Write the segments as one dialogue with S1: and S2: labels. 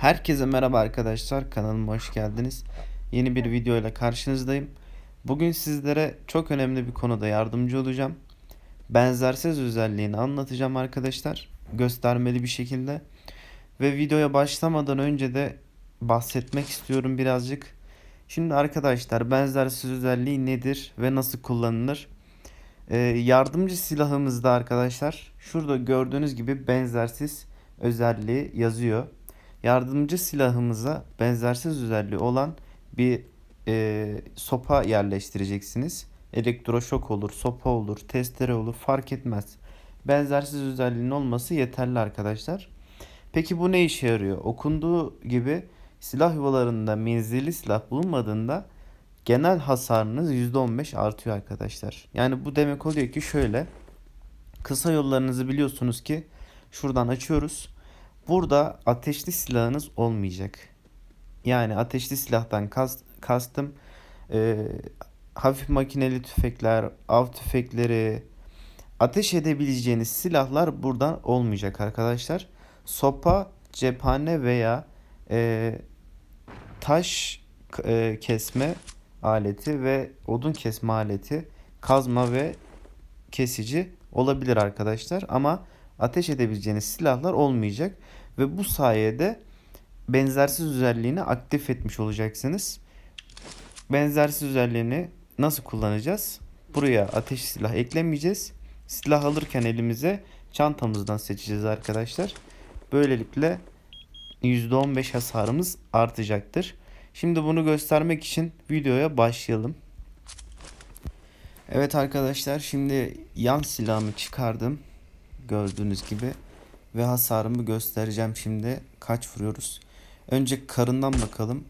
S1: Herkese merhaba arkadaşlar. Kanalıma hoş geldiniz. Yeni bir video ile karşınızdayım. Bugün sizlere çok önemli bir konuda yardımcı olacağım. Benzersiz özelliğini anlatacağım arkadaşlar. Göstermeli bir şekilde. Ve videoya başlamadan önce de bahsetmek istiyorum birazcık. Şimdi arkadaşlar benzersiz özelliği nedir ve nasıl kullanılır? Ee, yardımcı silahımızda arkadaşlar şurada gördüğünüz gibi benzersiz özelliği yazıyor. Yardımcı silahımıza benzersiz özelliği olan bir e, sopa yerleştireceksiniz. Elektroşok olur, sopa olur, testere olur fark etmez. Benzersiz özelliğinin olması yeterli arkadaşlar. Peki bu ne işe yarıyor? Okunduğu gibi silah yuvalarında menzilli silah bulunmadığında genel hasarınız %15 artıyor arkadaşlar. Yani bu demek oluyor ki şöyle. Kısa yollarınızı biliyorsunuz ki şuradan açıyoruz. Burada ateşli silahınız olmayacak. Yani ateşli silahtan kas- kastım e, hafif makineli tüfekler, av tüfekleri, ateş edebileceğiniz silahlar buradan olmayacak arkadaşlar. Sopa, cephane veya e, taş e, kesme aleti ve odun kesme aleti, kazma ve kesici olabilir arkadaşlar. Ama ateş edebileceğiniz silahlar olmayacak ve bu sayede benzersiz özelliğini aktif etmiş olacaksınız. Benzersiz özelliğini nasıl kullanacağız? Buraya ateş silah eklemeyeceğiz. Silah alırken elimize çantamızdan seçeceğiz arkadaşlar. Böylelikle %15 hasarımız artacaktır. Şimdi bunu göstermek için videoya başlayalım. Evet arkadaşlar şimdi yan silahımı çıkardım. Gördüğünüz gibi. Ve hasarımı göstereceğim şimdi. Kaç vuruyoruz? Önce karından bakalım.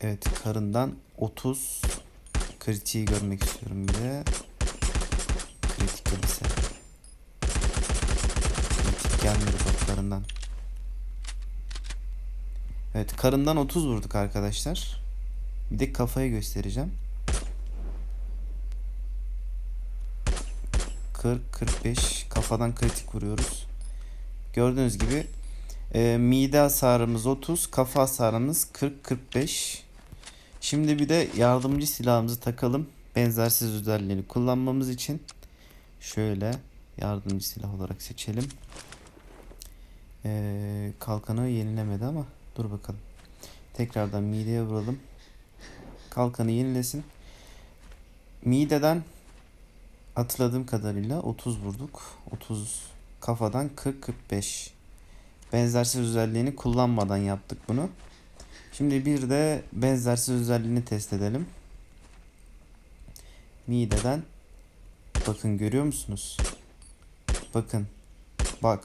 S1: Evet karından 30 kritiği görmek istiyorum bir de. Kritik gelirse. Kritik gelmedi bak karından. Evet karından 30 vurduk arkadaşlar. Bir de kafayı göstereceğim. 40-45 kafadan kritik vuruyoruz. Gördüğünüz gibi e, mide hasarımız 30, kafa hasarımız 40-45. Şimdi bir de yardımcı silahımızı takalım. Benzersiz özelliğini kullanmamız için. Şöyle yardımcı silah olarak seçelim. E, kalkanı yenilemedi ama dur bakalım. Tekrardan mideye vuralım. Kalkanı yenilesin. Mideden hatırladığım kadarıyla 30 vurduk. 30 kafadan 40-45. Benzersiz özelliğini kullanmadan yaptık bunu. Şimdi bir de benzersiz özelliğini test edelim. Mideden bakın görüyor musunuz? Bakın. Bak.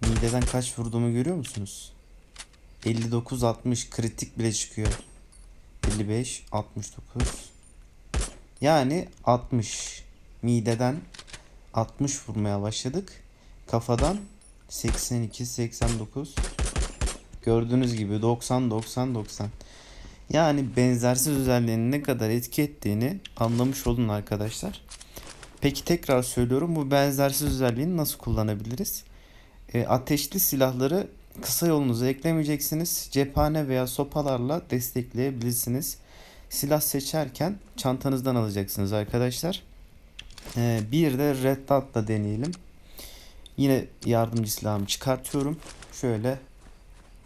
S1: Mideden kaç vurduğumu görüyor musunuz? 59 60 kritik bile çıkıyor. 55 69 yani 60 mideden 60 vurmaya başladık. Kafadan 82 89 gördüğünüz gibi 90 90 90 yani benzersiz özelliğinin ne kadar etki ettiğini anlamış olun arkadaşlar. Peki tekrar söylüyorum bu benzersiz özelliğini nasıl kullanabiliriz? E, ateşli silahları kısa yolunuza eklemeyeceksiniz. Cephane veya sopalarla destekleyebilirsiniz. Silah seçerken çantanızdan alacaksınız arkadaşlar. Ee, bir de Red Dot'la deneyelim. Yine yardımcı silahımı çıkartıyorum. Şöyle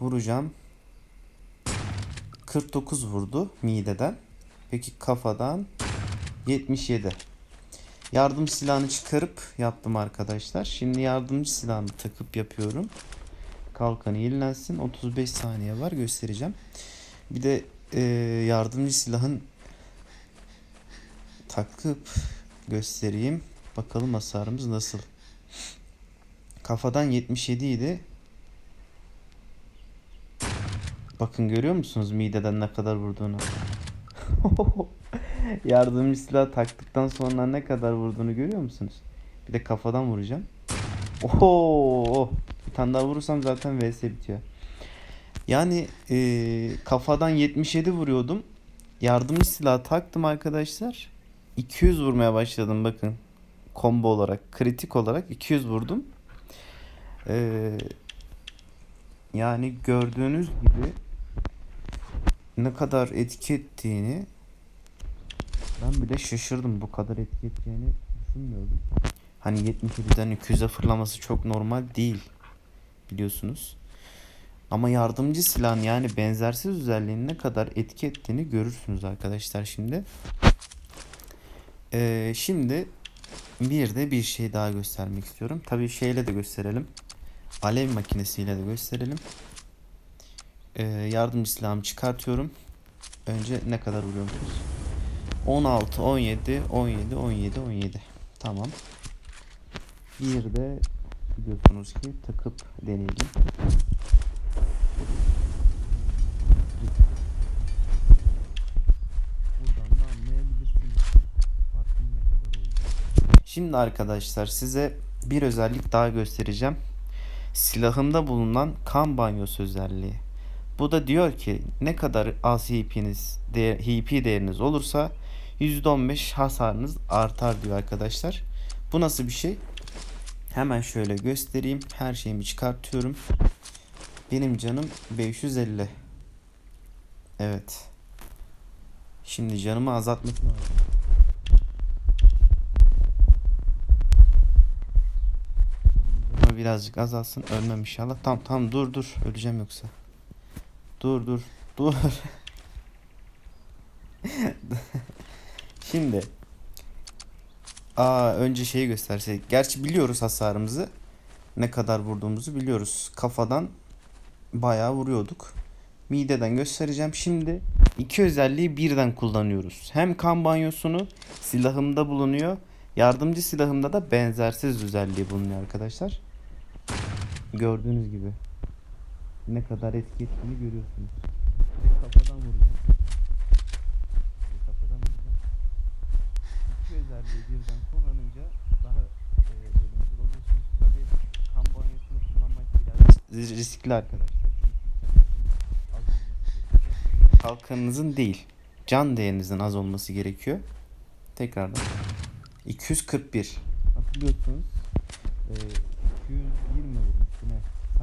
S1: vuracağım. 49 vurdu mideden. Peki kafadan 77. Yardım silahını çıkarıp yaptım arkadaşlar. Şimdi yardımcı silahını takıp yapıyorum. Kalkanı yenilensin. 35 saniye var göstereceğim. Bir de e, yardımcı silahın takıp göstereyim. Bakalım hasarımız nasıl. Kafadan 77 idi. Bakın görüyor musunuz mideden ne kadar vurduğunu? Yardımcı silah taktıktan sonra ne kadar vurduğunu görüyor musunuz? Bir de kafadan vuracağım. Oho! Bir tane daha vurursam zaten vs bitiyor. Yani e, kafadan 77 vuruyordum. Yardımcı silah taktım arkadaşlar. 200 vurmaya başladım bakın. Combo olarak, kritik olarak 200 vurdum. Ee, Yani gördüğünüz gibi ne kadar etki ettiğini ben bile şaşırdım. Bu kadar etki edeceğini düşünmüyordum. Hani 77'den 200'e fırlaması çok normal değil biliyorsunuz. Ama yardımcı silahın yani benzersiz özelliğinin ne kadar etki ettiğini görürsünüz arkadaşlar şimdi. Ee, şimdi bir de bir şey daha göstermek istiyorum. Tabii şeyle de gösterelim. Alev makinesiyle de gösterelim. Ee, yardımcı silahımı çıkartıyorum. Önce ne kadar vuruyormuşuz? 16, 17, 17, 17, 17. Tamam. Bir de biliyorsunuz ki takıp deneyelim. Buradan da anlayabilirsiniz. Farkın ne kadar olduğunu. Şimdi arkadaşlar size bir özellik daha göstereceğim. Silahımda bulunan kan banyosu özelliği. Bu da diyor ki ne kadar az HP'niz, HP değeriniz olursa %15 hasarınız artar diyor arkadaşlar. Bu nasıl bir şey? Hemen şöyle göstereyim. Her şeyimi çıkartıyorum. Benim canım 550. Evet. Şimdi canımı azaltmak lazım. Birazcık azalsın. Ölmem inşallah. Tamam tamam dur dur. Öleceğim yoksa. Dur dur. Dur. Şimdi Aa, önce şeyi göstersek. Gerçi biliyoruz hasarımızı. Ne kadar vurduğumuzu biliyoruz. Kafadan bayağı vuruyorduk. Mideden göstereceğim. Şimdi iki özelliği birden kullanıyoruz. Hem kan banyosunu silahımda bulunuyor. Yardımcı silahımda da benzersiz özelliği bulunuyor arkadaşlar. Gördüğünüz gibi. Ne kadar etki ettiğini görüyorsunuz. Direkt kafadan vuracağım. Direkt kafadan vuracağım. İki özelliği birden kullanınca daha e, ölümcül oluyorsunuz. Tabii kan banyosunu kullanmak biraz riskli arkadaşlar. Çünkü değil, can değerinizin az olması gerekiyor. Tekrardan. 241. Hatırlıyorsunuz. E, 220 vurmuştu ne?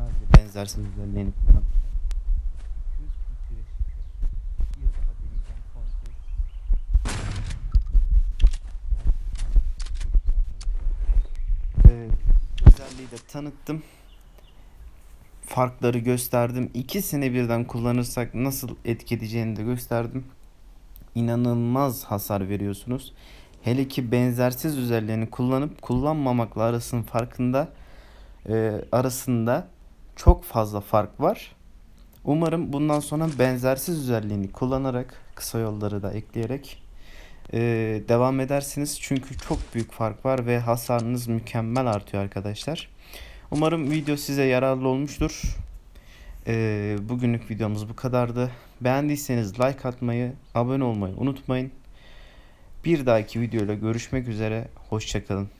S1: Sadece benzersiz özelliğini kullan. 241 Bir daha deneyeceğim kontrol. Ee, özelliği de tanıttım. Farkları gösterdim. İkisini birden kullanırsak nasıl etki edeceğini de gösterdim. İnanılmaz hasar veriyorsunuz. Hele ki benzersiz özelliğini kullanıp kullanmamakla arasının farkında e, arasında çok fazla fark var. Umarım bundan sonra benzersiz özelliğini kullanarak kısa yolları da ekleyerek e, devam edersiniz. Çünkü çok büyük fark var ve hasarınız mükemmel artıyor arkadaşlar. Umarım video size yararlı olmuştur. E, bugünlük videomuz bu kadardı. Beğendiyseniz like atmayı, abone olmayı unutmayın. Bir dahaki videoyla görüşmek üzere. Hoşçakalın.